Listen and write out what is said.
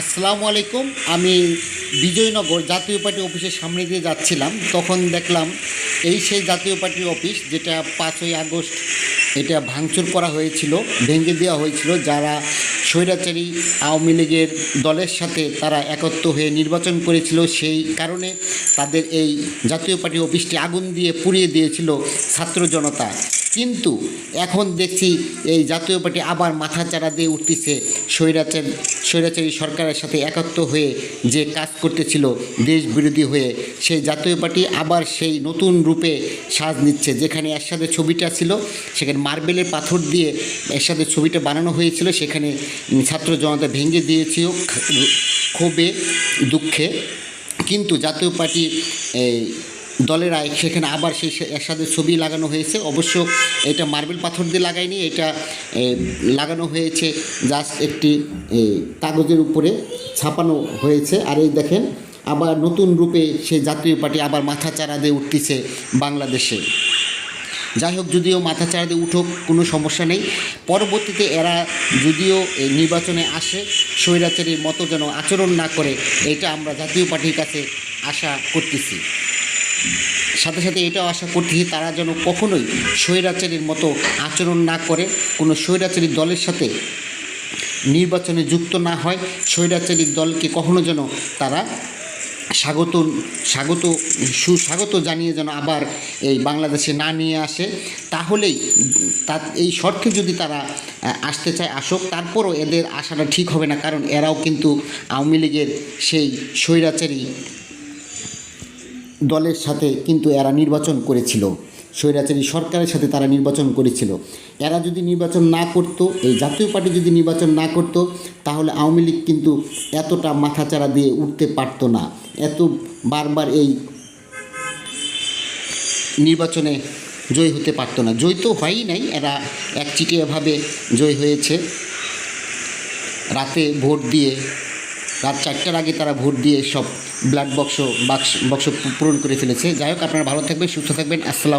আসসালামু আলাইকুম। আমি বিজয়নগর জাতীয় পার্টি অফিসের সামনে দিয়ে যাচ্ছিলাম। তখন দেখলাম এই সেই জাতীয় পার্টির অফিস যেটা পাঁচই আগস্ট এটা ভাঙচুর করা হয়েছিল, ভেঙে দেওয়া হয়েছিল। যারা স্বৈরাচারী আওয়ামী লীগের দলের সাথে তারা একত্র হয়ে নির্বাচন করেছিল, সেই কারণে তাদের এই জাতীয় পার্টি অফিসটি আগুন দিয়ে পুড়িয়ে দিয়েছিল ছাত্র জনতা। কিন্তু এখন দেখছি এই জাতীয় পার্টি আবার মাথা চাড়া দিয়ে উঠতেছে। স্বৈরাচার স্বৈরাচারী সরকারের সাথে একাত্ম হয়ে যে কাজ করতেছিল দেশ বিরোধী হয়ে, সেই জাতীয় পার্টি আবার সেই নতুন রূপে সাজ নিচ্ছে। যেখানে একসাথে ছবিটা ছিল, সেখানে মার্বেলের পাথর দিয়ে একসাথে ছবিটা বানানো হয়েছিল, সেখানে ছাত্র জনতা ভেঙে দিয়েছিল ক্ষোভে, দুঃখে। কিন্তু জাতীয় পার্টি এই আয় সেখানে আবার সেই একসাথে ছবি লাগানো হয়েছে। অবশ্য এটা মার্বেল পাথর দিয়ে লাগায়নি, এটা লাগানো হয়েছে জাস্ট একটি কাগজের উপরে ছাপানো হয়েছে। আর এই দেখেন, আবার নতুন রূপে সেই জাতীয় পার্টি আবার মাথা চারা দিয়ে উঠতেছে বাংলাদেশে। যাই হোক, যদিও মাথা চাড়া দিয়ে উঠুক, কোনো সমস্যা নেই। পরবর্তীতে এরা যদিও এই নির্বাচনে আসে, স্বৈরাচারীর মতো যেন আচরণ না করে, এটা আমরা জাতীয় পার্টির কাছে আশা করতেছি। সাথে সাথে এটাও আশা করতেছি তারা যেন কখনোই স্বৈরাচারীর মতো আচরণ না করে, কোনো স্বৈরাচারী দলের সাথে নির্বাচনে যুক্ত না হয়, স্বৈরাচারী দলকে কখনো যেন তারা স্বাগত স্বাগত, সুস্বাগত জানিয়ে যেন আবার এই বাংলাদেশে না নিয়ে আসে। তাহলেই তা এই শর্তে যদি তারা আসতে চায়, আসুক, তারপরও এদের আসাটা ঠিক হবে না, কারণ এরাও কিন্তু আওয়ামী লীগের সেই স্বৈরাচারী দলের সাথে কিন্তু এরা নির্বাচন করেছিল। স্বৈরাচারী সরকারের সাথে তারা নির্বাচন করেছিল। এরা যদি নির্বাচন না করত, এই জাতীয় পার্টি যদি নির্বাচন না করত, তাহলে আওয়ামী লীগ কিন্তু এতটা মাথাচাড়া দিয়ে উঠতে পারতো না। এত বারবার এই নির্বাচনে জয় হতে পারতো না। জয় তো হয়ই নাই, এরা একচিটিয়াভাবে জয় হয়েছে। রাতে ভোট দিয়ে রাত চারটার আগে তারা ভোট দিয়ে সব ব্ল্যাক বক্স বাক্স বক্স পূরণ করে ফেলেছে। যাই হোক, আপনারা ভালো থাকবেন, সুস্থ থাকবেন। আসসালাম